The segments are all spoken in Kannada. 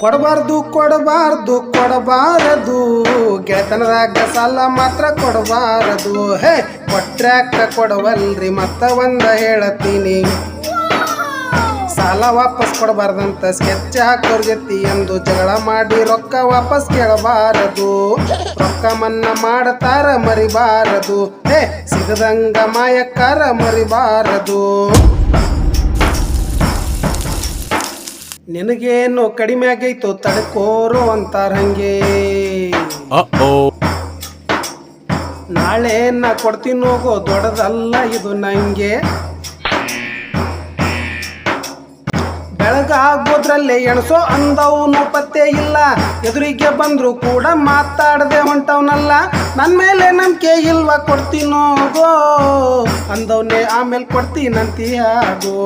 ಕೊಡಬಾರ್ದು ಕೊಡಬಾರ್ದು, ಕೊಡಬಾರದು. ಗೆಳೆತನದಾಗ ಸಾಲ ಮಾತ್ರ ಕೊಡಬಾರದು. ಹೇ ಕೊಟ್ರ್ಯಾಕ ಕೊಡವಲ್ರಿ, ಮತ್ತ ಒಂದ ಹೇಳತ್ತೀನಿ ಸಾಲ ವಾಪಸ್ ಕೊಡಬಾರ್ದಂತ ಸ್ಕೆಚ್ ಹಾಕೋರ್ ಜೊತೆ ಎಂದು ಜಗಳ ಮಾಡಿ ರೊಕ್ಕ ವಾಪಸ್ ಕೇಳಬಾರದು. ರೊಕ್ಕ ಮನ್ನಾ ಮಾಡತಾರ ಮರಿಬಾರದು. ಹೇ, ಸಿಗದಂಗ ಮಾಯಕ್ಕಾರ ಮರಿಬಾರದು. ನಿನಗೇನು ಕಡಿಮೆ ಆಗೈತು ತಡ್ಕೋರು ಅಂತಾರ ಹಂಗೆ. ನಾಳೆ ನಾ ಕೊಡ್ತೀನಿ ಹೋಗೋ ದೊಡ್ಡದಲ್ಲ ಇದು ನಂಗೆ ಬೆಳಗಾಗೋದ್ರಲ್ಲೇ ಎಣಸೋ ಅಂದವನು ಪತ್ತೆ ಇಲ್ಲ. ಎದುರಿಗೆ ಬಂದರೂ ಕೂಡ ಮಾತಾಡದೆ ಹೊಂಟವನಲ್ಲ. ನನ್ನ ಮೇಲೆ ನಂಬಿಕೆ ಇಲ್ವಾ ಕೊಡ್ತೀನೋಗೋ ಅಂದವನೇ ಆಮೇಲೆ ಕೊಡ್ತೀನಂತಿ ಹಾಗೋ.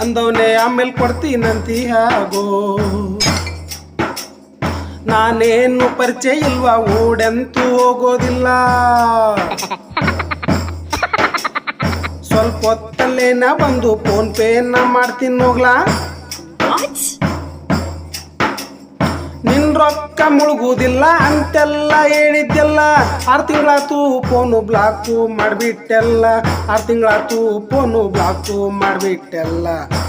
ಅಂದವನೇ ಆಮೇಲೆ ಕೊಡ್ತೀನಂತಿ ಹಾಗೋ. ನಾನೇನು ಪರಿಚಯ ಇಲ್ವಾ? ಓಡೆಂತೂ ಹೋಗೋದಿಲ್ಲ. ಸ್ವಲ್ಪ ಹೊತ್ತಲ್ಲೇನ ಬಂದು ಫೋನ್ ಪೇನ ಮಾಡ್ತೀನಿ ಹೋಗ್ಲಾ What? ನಿನ್ ರೊಕ್ಕ ಮುಳುಗುದಿಲ್ಲ ಅಂತೆಲ್ಲ ಹೇಳಿದ್ದೆಲ್ಲ. ಆರು ತಿಂಗಳಾತು ಫೋನು ಬ್ಲಾಕು ಮಾಡಿಬಿಟ್ಟೆಲ್ಲ. ಆರು ತಿಂಗಳಾತು ಫೋನು ಬ್ಲಾಕು ಮಾಡಿಬಿಟ್ಟೆಲ್ಲ.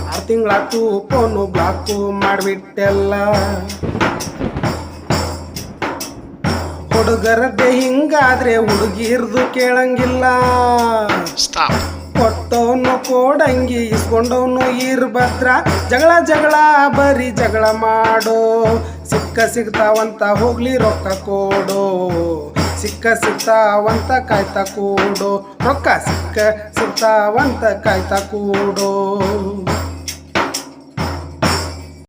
ಆರು ತಿಂಗಳಾತು ಫೋನು ಬ್ಲಾಕು ಮಾಡಿಬಿಟ್ಟೆಲ್ಲ. ಹುಡುಗರದ್ದೆ ಹಿಂಗಾದ್ರೆ ಹುಡುಗಿರ್ದು ಕೇಳಂಗಿಲ್ಲ. Stop. ಕೊಟ್ಟವನು ಕೋಡಂಗಿ ಇಸ್ಕೊಂಡವನು ಇರ್ಭದ್ರ ಜಗಳ ಜಗಳ ಬರೀ ಜಗಳ ಮಾಡೋ. ಸಿಕ್ಕ ಸಿಗ್ತಾವಂತ ಹೋಗ್ಲಿ ರೊಕ್ಕ ಕೊಡೋ. ಸಿಕ್ಕ ಸಿಗ್ತಾವಂತ ಕಾಯ್ತಾ ಕೂಡೋ. ರೊಕ್ಕ ಸಿಕ್ಕ ಸಿಗ್ತಾವಂತ ಕಾಯ್ತಾ ಕೂಡೋ.